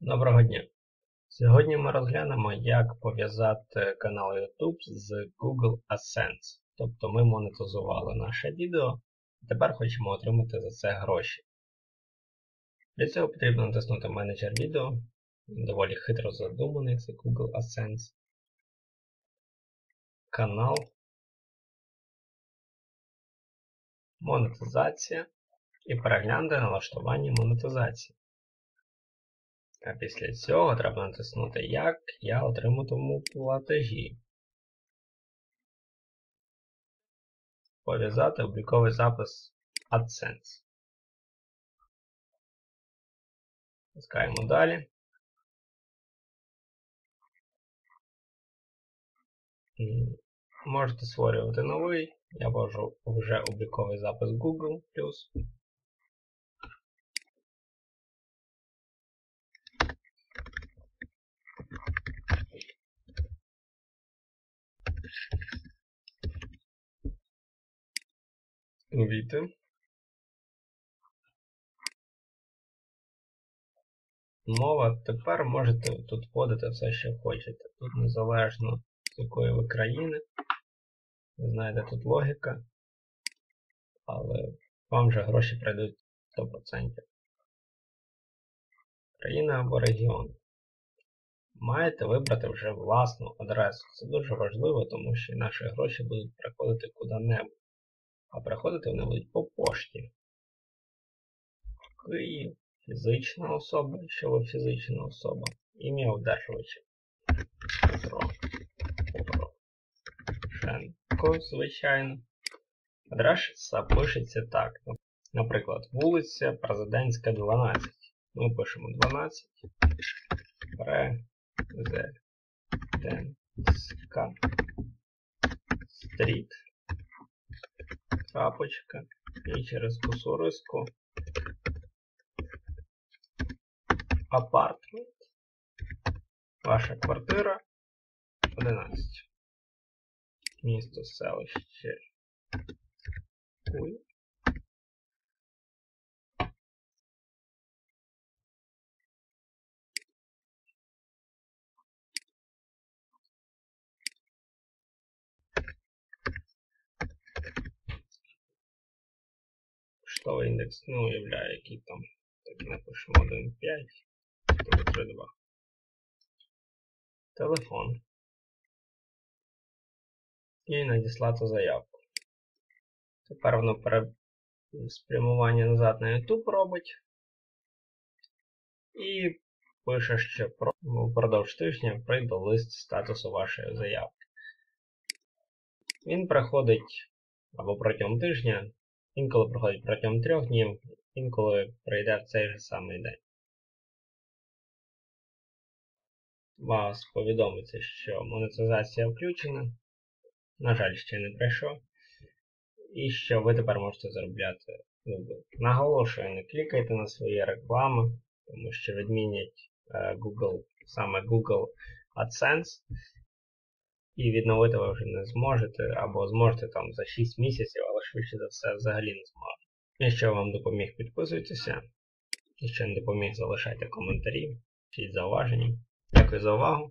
Доброго дня! Сьогодні ми розглянемо, як пов'язати канал YouTube з Google AdSense. Тобто ми монетизували наше відео, і тепер хочемо отримати за це гроші. Для цього потрібно натиснути менеджер відео. Доволі хитро задуманий, це Google AdSense. Канал. Монетизація. І переглянути налаштування монетизації. А після цього треба натиснути Як я отриматиму платежі. Пов'язати обліковий запис AdSense. Пускаємо далі. Можете створювати новий. Я ввожу вже обліковий запис Google. Увійти. Мова тепер можете тут вводити все, що хочете. Тут незалежно з якої ви країни. Ви знаєте, тут логіка, але вам вже гроші прийдуть 100%. Країна або регіон. Маєте вибрати вже власну адресу. Це дуже важливо, тому що наші гроші будуть приходити куди-небудь. А приходити вони будуть по пошті. Київ. Фізична особа, що ви фізична особа. Ім'я одержувача. Петро. Порошенко, звичайно. Адреса пишеться так. Наприклад, вулиця Президентська, 12. Ми пишемо 12. Президентська стріт крапочка і через кусориску апартмент. Ваша квартира 11. Місто селище. Ой. Поштовий індекс не уявляє, який там. Так напишемо 1.5, 3.2. Телефон. І надіслати заявку. Тепер воно пере... спрямування назад на YouTube робить. І пише, що впродовж тижня прийде лист статусу вашої заявки. Він приходить або протягом тижня, Інколи проходить протягом трьох днів, інколи пройде в цей же самий день. Вас повідомиться, що монетизація включена. На жаль, ще не прийшов. І що ви тепер можете заробляти Google. Наголошую, не клікайте на свої реклами, тому що відмінять е, Google, саме Google AdSense. І відновити ви вже не зможете, або зможете там за 6 місяців, але швидше за все взагалі не зможете. Якщо вам допоміг, підписуйтеся. Якщо не допоміг, залишайте коментарі, пишіть зауваження. Дякую за увагу.